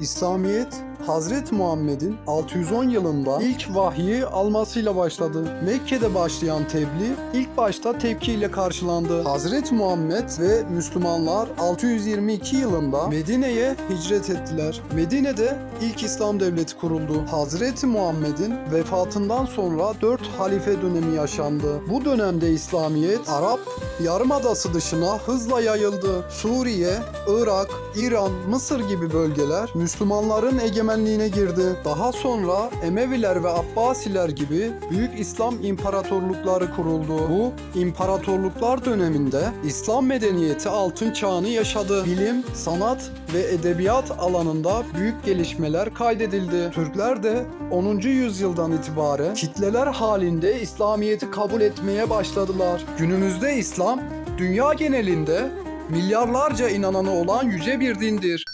İslamiyet Hazreti Muhammed'in 610 yılında ilk vahyi almasıyla başladı. Mekke'de başlayan tebliğ ilk başta tepkiyle karşılandı. Hazreti Muhammed ve Müslümanlar 622 yılında Medine'ye hicret ettiler. Medine'de ilk İslam devleti kuruldu. Hazreti Muhammed'in vefatından sonra 4 halife dönemi yaşandı. Bu dönemde İslamiyet Arap Yarımadası dışına hızla yayıldı. Suriye, Irak, İran, Mısır gibi bölgeler Müslümanların egemenliğine girdi. Daha sonra Emeviler ve Abbasiler gibi büyük İslam imparatorlukları kuruldu. Bu imparatorluklar döneminde İslam medeniyeti altın çağını yaşadı. Bilim, sanat ve edebiyat alanında büyük gelişmeler kaydedildi. Türkler de 10. yüzyıldan itibaren kitleler halinde İslamiyet'i kabul etmeye başladılar. Günümüzde İslam dünya genelinde milyarlarca inananı olan yüce bir dindir.